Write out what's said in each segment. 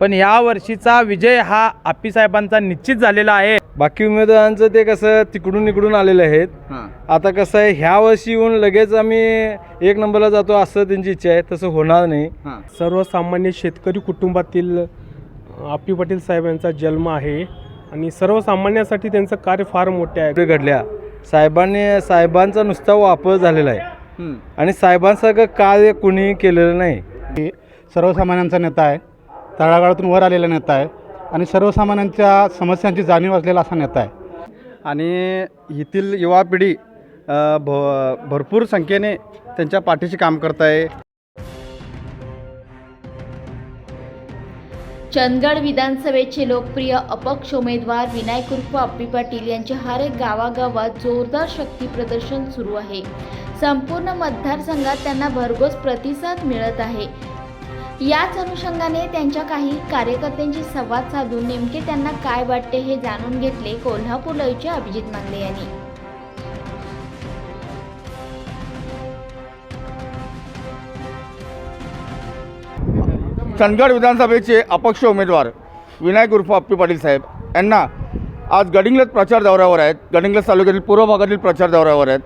पण या वर्षीचा विजय हा आप्पीसाहेबांचा निश्चित झालेला आहे. बाकी उमेदवारांचं ते कसं तिकडून इकडून आलेले आहेत. हां. आता कसं आहे ह्या वर्षी येऊन लगेच आम्ही एक नंबरला जातो असं त्यांची इच्छा आहे तसं होणार नाही. हां. सर्वसामान्य शेतकरी कुटुंबातील आप्पी पाटील साहेब यांचा जन्म आहे आणि सर्वसामान्यासाठी त्यांचं कार्य फार मोठे आहे. पुढे घडल्या. साहेबांनी साहेबांचा नुसता वापर झालेला आहे. हं. आणि साहेबांसारखं कार्य कुणी केलेलं नाही. सर्वसामान्यांचा नेता आहे. तळागाळातून वर आलेला नेता आहे आणि सर्वसामान्यांच्या समस्यांची जाणीव असलेला असा नेता आहे. आणि येथील युवा पिढी भ भरपूर संख्येने त्यांच्या पाठीशी काम करत आहे. चंदगड विधानसभेचे लोकप्रिय अपक्ष उमेदवार विनायक उर्फ अप्पी पाटील यांचे हर एक गावागावात जोरदार शक्ती प्रदर्शन सुरू आहे. संपूर्ण मतदारसंघात त्यांना भरघोस प्रतिसाद मिळत आहे. याच अनुषंगाने त्यांच्या काही कार्यकर्त्यांशी संवाद साधून नेमके त्यांना काय वाटते हे जाणून घेतले कोल्हापूर लयचे अभिजित मांगले यांनी. चंदगड विधानसभेचे अपक्ष उमेदवार विनायक उर्फ अप्पी पाटील साहेब यांना आज गडिंग्लज प्रचार दौऱ्यावर आहेत. गडिंग्लज तालुक्यातील पूर्व भागातील प्रचार दौऱ्यावर आहेत.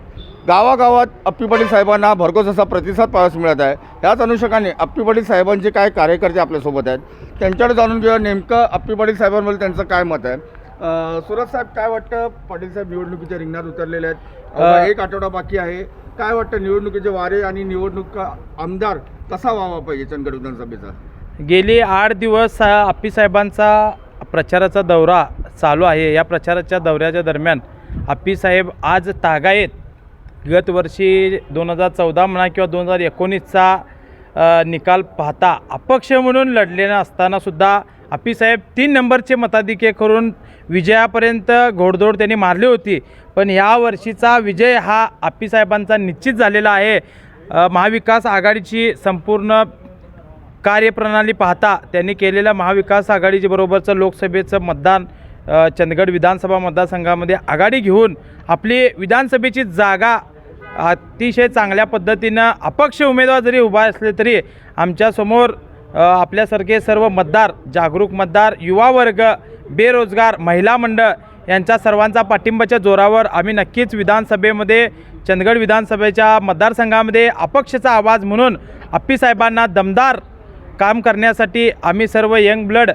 गावागावात अप्पी पाटील साहेबांना भरघोस असा प्रतिसाद पाहायला मिळत आहे. याच अनुषंगाने अप्पी पाटील साहेबांचे काय कार्यकर्ते आपल्यासोबत आहेत? त्यांच्याकडे जाणून घेऊया नेमकं अप्पी पाटील साहेबांबद्दल त्यांचं काय मत आहे? सुरत साहेब काय वाटतं पाटील साहेब निवडणुकीच्या रिंगणात उतरलेले आहेत? एक आठवडा बाकी आहे. काय वाटतं निवडणुकीचे वारे आणि निवडणूक आमदार कसा व्हावा पाहिजे चंदगड विधानसभेचा? गेली आठ दिवस अ, आप्पीसाहेबांचा प्रचाराचा दौरा चालू आहे. या प्रचाराच्या दौऱ्याच्या दरम्यान आप्पीसाहेब आज तागायत गत वर्षी दोन हजार चौदा म्हणा किंवा दोन हजार एकोणीसचा निकाल पाहता अपक्ष म्हणून लढलेला असतानासुद्धा आप्पीसाहेब तीन नंबरचे मताधिक्य करून विजयापर्यंत घोडदौड त्यांनी मारली होती. पण या वर्षीचा विजय हा आप्पीसाहेबांचा निश्चित झालेला आहे. महाविकास आघाडीची संपूर्ण कार्यप्रणाली पाहता त्यांनी केलेल्या महाविकास आघाडीच्या बरोबरचं लोकसभेचं मतदान चंदगड विधानसभा मतदारसंघामध्ये आघाडी घेऊन आपली विधानसभेची जागा अतिशय चांगल्या पद्धतीनं अपक्ष उमेदवार जरी उभा असले तरी आमच्यासमोर आपल्यासारखे सर्व मतदार जागरूक मतदार युवा वर्ग बेरोजगार महिला मंडळ यांच्या सर्वांचा पाठिंबाच्या जोरावर आम्ही नक्कीच विधानसभेमध्ये चंदगड विधानसभेच्या मतदारसंघामध्ये अपक्षचा आवाज म्हणून आप्पीसाहेबांना दमदार काम करण्यासाठी आम्ही सर्व यंग ब्लड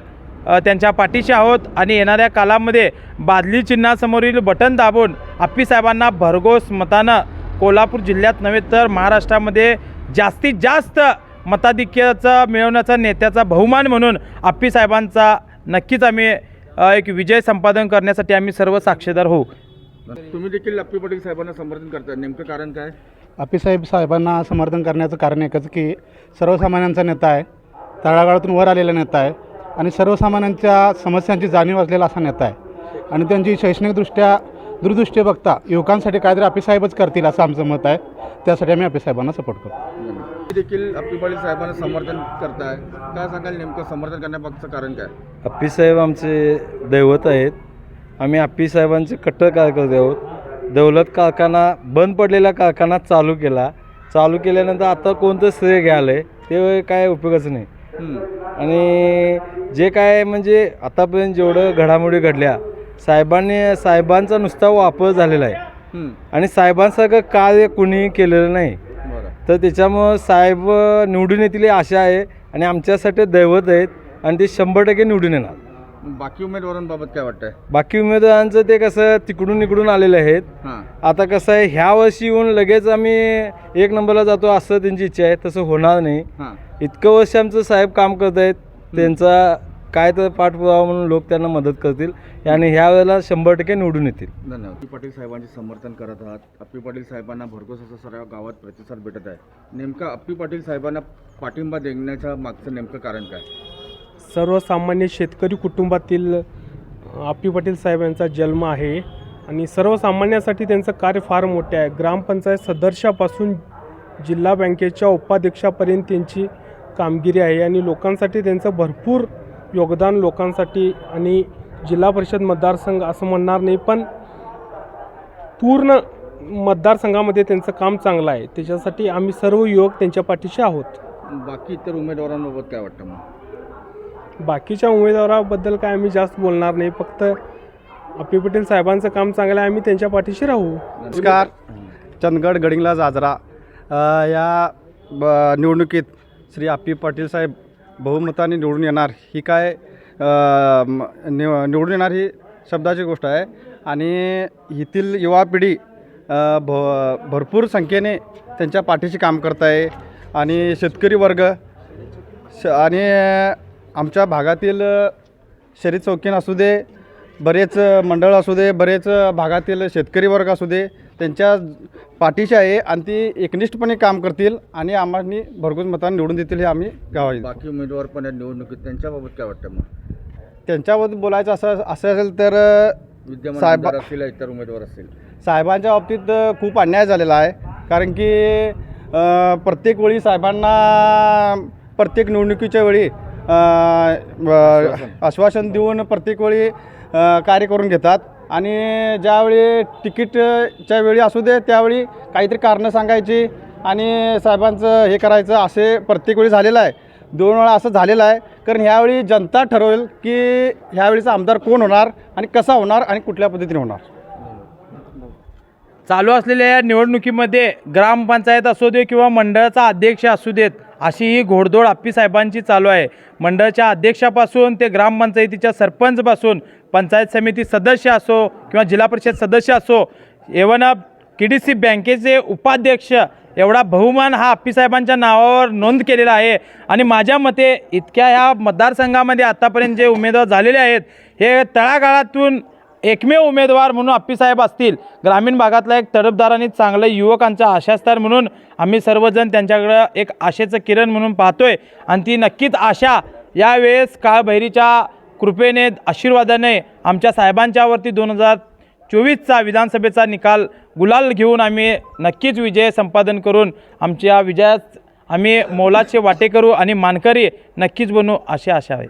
त्यांच्या पाठीशी आहोत आणि येणाऱ्या कालामध्ये बादली चिन्हासमोरील बटन दाबून आप्पीसाहेबांना भरघोस मतानं कोल्हापूर जिल्ह्यात नव्हे तर महाराष्ट्रामध्ये जास्तीत जास्त मताधिक्याचा मिळवण्याचा नेत्याचा बहुमान म्हणून आप्पीसाहेबांचा नक्कीच आम्ही एक विजय संपादन करण्यासाठी आम्ही सर्व साक्षीदार होऊ. तुम्ही देखील अप्पी पाटील साहेबांना समर्थन करताय नेमकं कारण काय? अप्पीसाहेब साहेबांना समर्थन करण्याचं कारण एकच की सर्वसामान्यांचा नेता आहे. तळागाळातून वर आलेला नेता आहे. आणि सर्वसामान्यांच्या समस्यांची जाणीव असलेला असा नेता आहे. आणि त्यांची शैक्षणिकदृष्ट्या दूरदृष्टी बघता युवकांसाठी काहीतरी अप्पीसाहेबच करतील असं आमचं मत आहे. त्यासाठी आम्ही अप्पीसाहेबांना सपोर्ट करतो. देखील अप्पी पाटील साहेबांना समर्थन करताय. काय सांगाल नेमकं समर्थन करण्यामागचं कारण काय? अप्पीसाहेब आमचे दैवत आहेत. आम्ही अप्पीसाहेबांचे कट्टर कार्यकर्ते आहोत. दौलत कारखाना बंद पडलेला कारखाना चालू केला. चालू केल्यानंतर आता कोणतं श्रेय घ्यायला आहे ते काय उपयोगाचं नाही. आणि जे काय म्हणजे आतापर्यंत जेवढं घडामोडी घडल्या साहेबांनी साहेबांचा नुसता वापर झालेला आहे. आणि साहेबांसारखं कार्य कुणी केलेलं नाही. तर त्याच्यामुळं साहेब निवडून येतील आशा आहे आणि आमच्यासाठी दैवत आहेत आणि ते शंभर टक्के निवडून येणार. बाकी उमेदवारांबाबत काय वाटतंय? बाकी उमेदवारांचं ते कसं तिकडून इकडून आलेले आहेत. हां. आता कसं आहे ह्या वर्षी येऊन लगेच आम्ही एक नंबरला जातो असं त्यांची इच्छा आहे तसं होणार नाही. हां. इतकं वर्ष आमचं साहेब काम करत आहेत त्यांचा काय तर पाठपुरावा म्हणून लोक त्यांना मदत करतील आणि ह्या वेळेला शंभर टक्के निवडून येतील. धन्यवाद. अप्पी पाटील साहेबांचे समर्थन करत आहात. अप्पी पाटील साहेबांना भरघोस असं सर्व गावात प्रतिसाद भेटत आहे. नेमकं अप्पी पाटील साहेबांना पाठिंबा देण्याच्या मागचं नेमकं कारण काय? सर्वसामान्य शेतकरी कुटुंबातील आप्पी पाटील साहेब यांचा जन्म आहे. आणि सर्वसामान्यासाठी त्यांचं कार्य फार मोठे आहे. ग्रामपंचायत सदस्यापासून जिल्हा बँकेच्या उपाध्यक्षापर्यंत त्यांची कामगिरी आहे. आणि लोकांसाठी त्यांचं भरपूर योगदान लोकांसाठी आणि जिल्हा परिषद मतदारसंघ असं म्हणणार नाही पण पूर्ण मतदारसंघामध्ये त्यांचं काम चांगलं आहे. त्याच्यासाठी आम्ही सर्व युवक त्यांच्या पाठीशी आहोत. बाकी इतर उमेदवारांबाबत काय वाटतं मग? बाकीच्या उमेदवाराबद्दल काय आम्ही जास्त बोलणार नाही फक्त आपी पटेल साहेबांचं काम चांगलं आहे आम्ही त्यांच्या पाठीशी राहू. नमस्कार. चंदगड गडिंगला जाजरा. या ब निवडणुकीत श्री आप्पी पाटील साहेब बहुमताने निवडून येणार ही काय निव निवडून येणार ही शब्दाची गोष्ट आहे. आणि येथील युवा पिढी भ भरपूर संख्येने त्यांच्या पाठीशी काम करत आहे. आणि शेतकरी वर्ग श आणि आमच्या भागातील शरीर चौकीन असू दे बरेच मंडळ असू दे बरेच भागातील शेतकरी वर्ग असू दे त्यांच्या पाठीशी आहे आणि ती एकनिष्ठपणे काम करतील आणि आम्हाला भरघोस मतांनी निवडून देतील हे आम्ही गावात बाकी उमेदवार पण आहेत निवडणुकीत त्यांच्याबाबत काय वाटतं मग? त्यांच्याबद्दल बोलायचं असं असं असेल तर विद्यमान साहेब- आमदार असतील इतर उमेदवार असतील? साहेबांच्या बाबतीत अ, खूप अन्याय झालेला आहे. कारण की अ, प्रत्येक वेळी साहेबांना प्रत्येक निवडणुकीच्या वेळी आश्वासन देऊन प्रत्येक वेळी कार्य करून घेतात. आणि ज्यावेळी तिकीटच्या वेळी असू दे त्यावेळी काहीतरी कारणं सांगायची आणि साहेबांचं हे करायचं असे प्रत्येक वेळी झालेलं आहे. दोन वेळा असं झालेलं आहे. कारण ह्यावेळी जनता ठरवेल की ह्यावेळीचा आमदार कोण होणार आणि कसा होणार आणि कुठल्या पद्धतीने होणार. चालू असलेल्या या निवडणुकीमध्ये ग्रामपंचायत असू दे किंवा मंडळाचा अध्यक्ष असू देत अशी ही घोडदौड आप्पी साहेबांची चालू आहे. मंडळाच्या अध्यक्षापासून ते ग्रामपंचायतीच्या सरपंचपासून पंचायत समिती सदस्य असो किंवा जिल्हा परिषद सदस्य असो एवन के डी सी बँकेचे उपाध्यक्ष एवढा बहुमान हा आप्पीसाहेबांच्या नावावर नोंद केलेला आहे. आणि माझ्या मते इतक्या ह्या मतदारसंघामध्ये आत्तापर्यंत जे उमेदवार झालेले आहेत हे तळागाळातून एकमेव उमेदवार म्हणून आप्पीसाहेब असतील. ग्रामीण भागातला एक तडफदार आणि चांगलं युवकांचा आशास्तार म्हणून आम्ही सर्वजण त्यांच्याकडं एक आशेचं किरण म्हणून पाहतोय. आणि ती नक्कीच आशा यावेळेस काळभैरीच्या कृपेने आशीर्वादाने आमच्या साहेबांच्यावरती दोन हजार चोवीसचा विधानसभेचा निकाल गुलाल घेऊन आम्ही नक्कीच विजय संपादन करून आमच्या विजयात आम्ही मोलाचे वाटे करू आणि मानकरी नक्कीच बनू अशी आशा आहे.